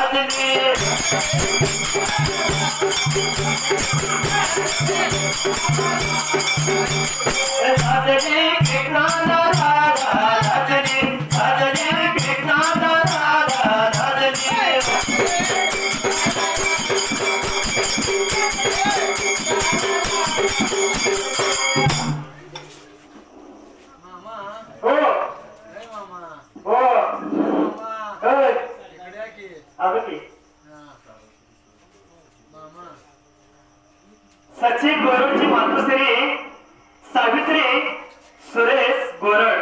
अजमेर वरळ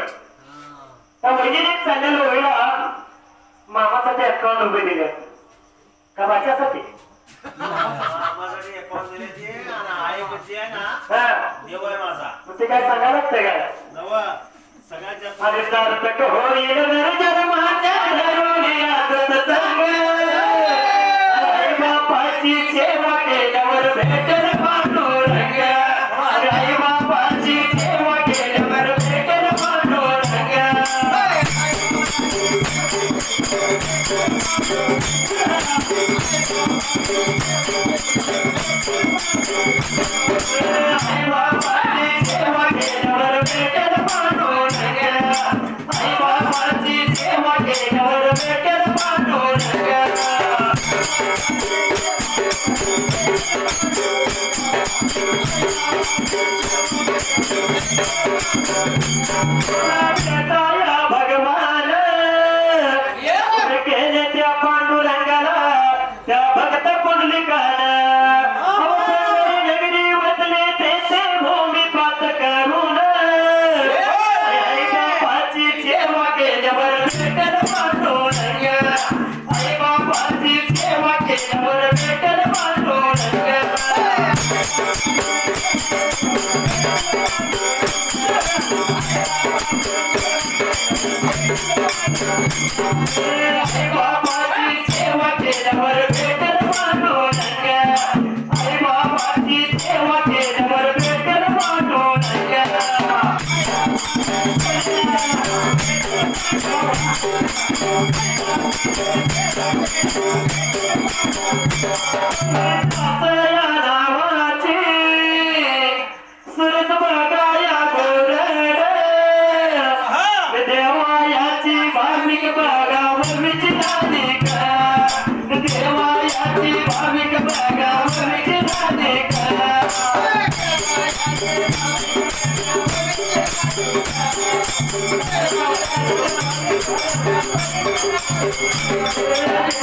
त्या बहिणीने चालल्या लोहळीला मामासाठी अकाउंट रुपये दिले. का माझ्यासाठी? ते काय सांगायला लागतंय काय नव सगळ्यात जास्त अरे दारपट हो येणं जर माझ्या घरोली आजत बापाची सेवा केल्यावर भेटत Thank you. Thank you.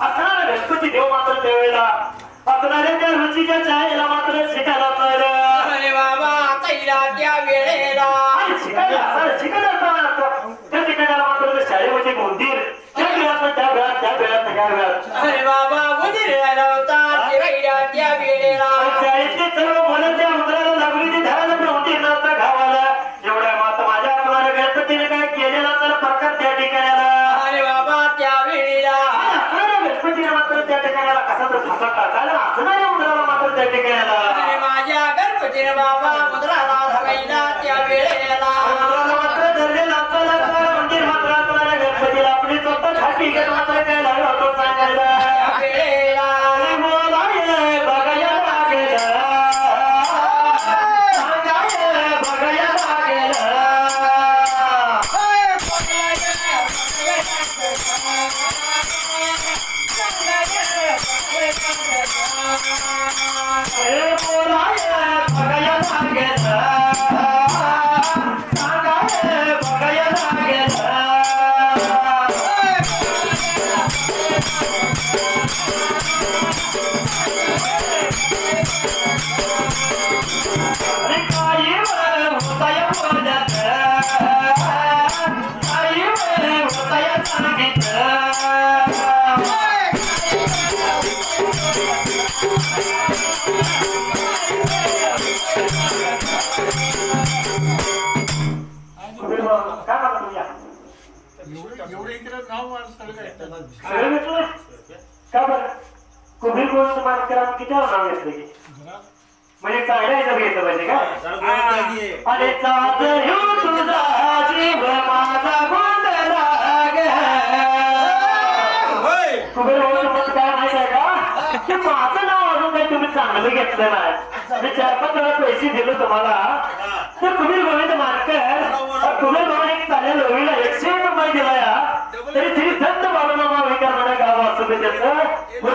असणारा गणपती देव मात्र त्यावेळेला असणाऱ्या त्या रुचीच्या मात्र शिकायला त्या त्या ठिकाणाला मात्र ते शाळेमध्ये मंदिर त्या वेळात त्या वेळात त्या वेळात त्या वेळात. अरे बाबा आला होता त्या वेळेला. शाळेतले सर्व मुलं त्या ठिकाणाला कसा तर फसा टाकायला असणाऱ्या मुलाला मात्र त्या ठिकाणाला. माझ्या गणपतीने बाबा मुद्राला धरायला त्या वेळेला. मुलाला मात्र असताना असणारा मंदिर मात्र असणाऱ्या गणपतीला आपली स्वतः घेत मात्र काय लागलं होतं सांगायला. वेळेला. एवढे इकडे नाव माणसाला काय? सगळं घेतलं? का बरं? कुबीर गोष्ट किती वेळा नाव घेतलं की? म्हणजे चांगल्या घेतलं पाहिजे का. अरे चाच तुझा जीव माझा. कुबेर गोष्ट म्हणजे काय माहिती आहे का? की माझं नाव अजून काही तुम्ही चांगलं घेतलं नाही. मी चार पाच वेळा पैसे दिलो तुम्हाला. तर कुबीर गोविंद ಮಾಡಿದ್ರು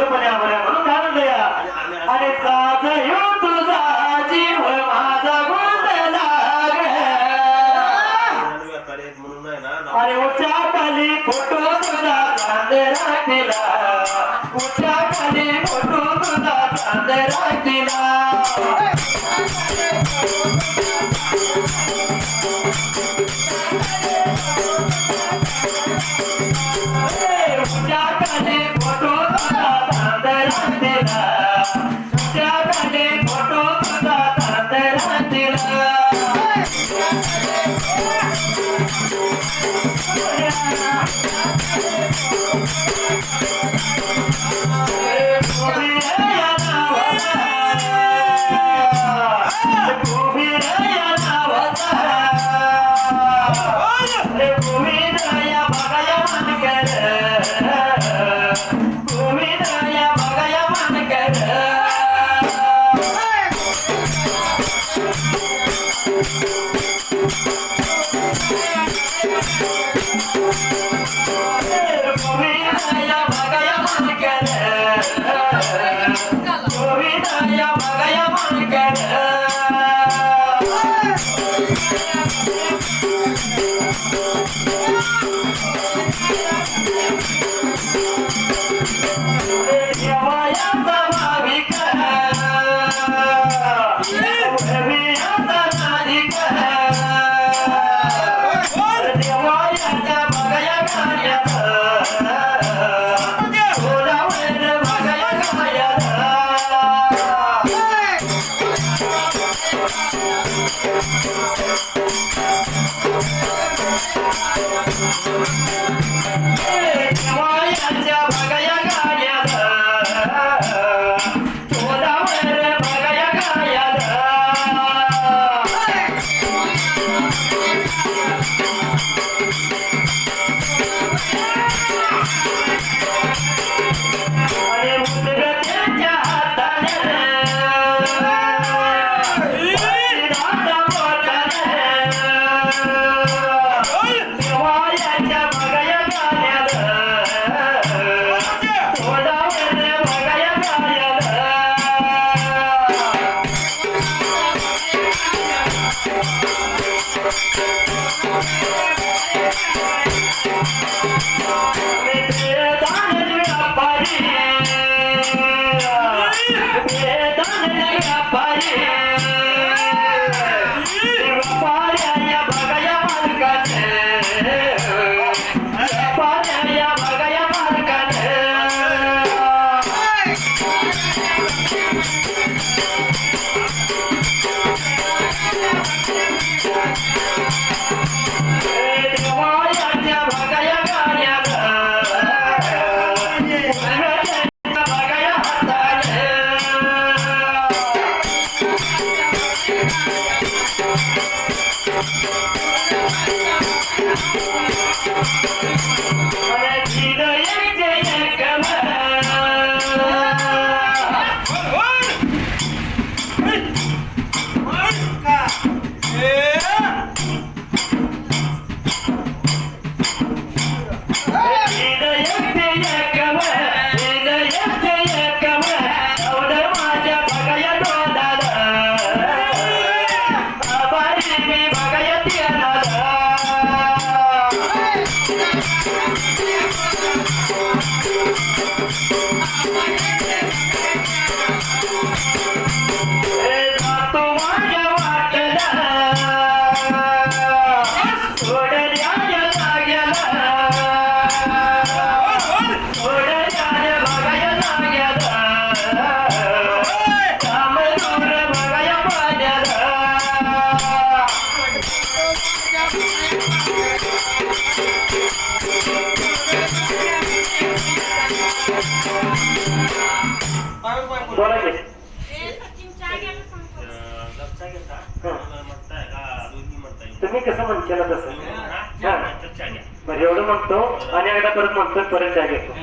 म्हणतो आणि एकदा परत म्हणतो परत जाग येतो.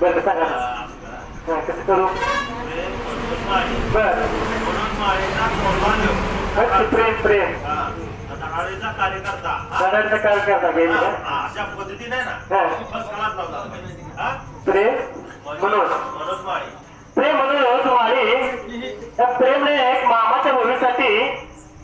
बरं सांगा हा कसं करू? प्रेम प्रेम. कार्यकर्ता कार्यकर्ता गेली अशा पद्धतीने ना प्रेम मनोज. प्रेम मनोज माळी. त्या प्रेमने एक मामाच्या मुलीसाठी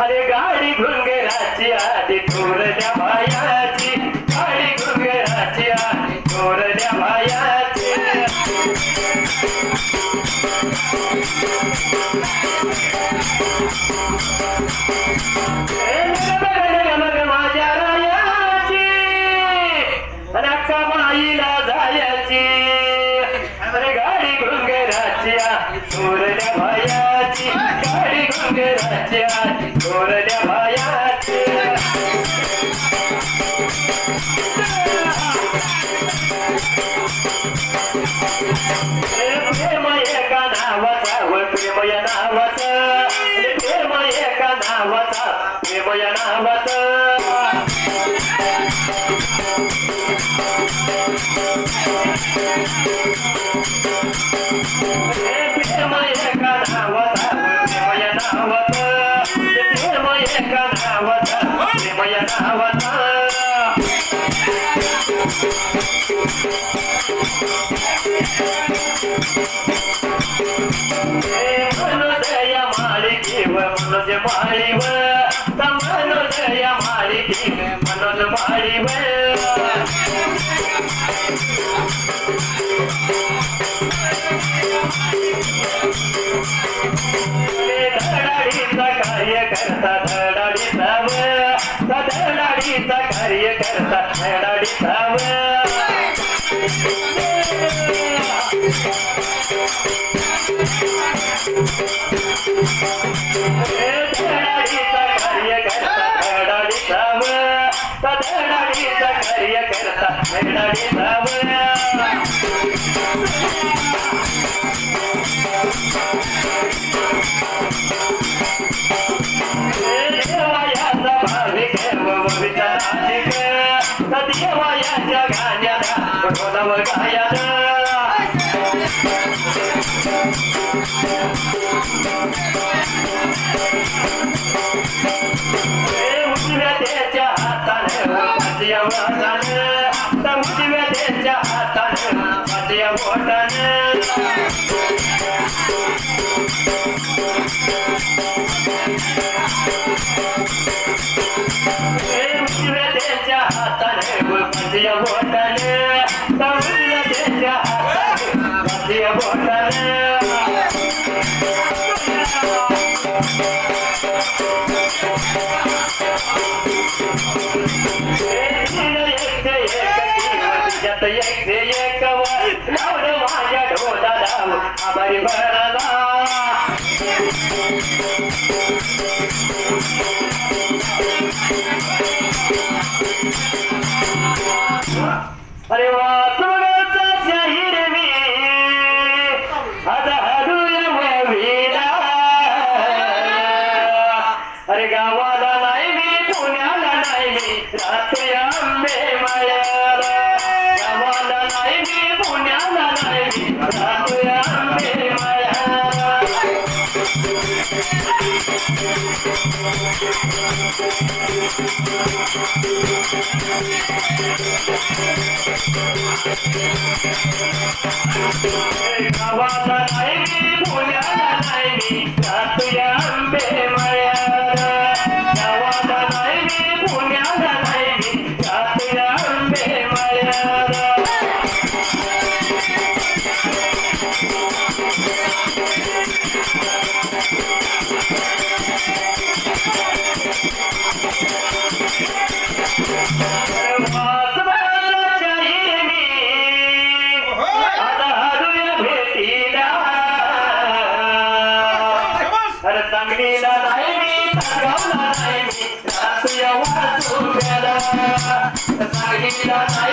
अरे गाडी घुंगराची आधी थोर भायाची गाडी घुंगराची आधी Ati Ati Ati Ati Yeah. कार्य करता मेळाने धावया देवायाचा भाविक विचाराधिक देवायाच्या गाण्याला गोदावर गायाला போட்டது. गावाला नाही Yeah.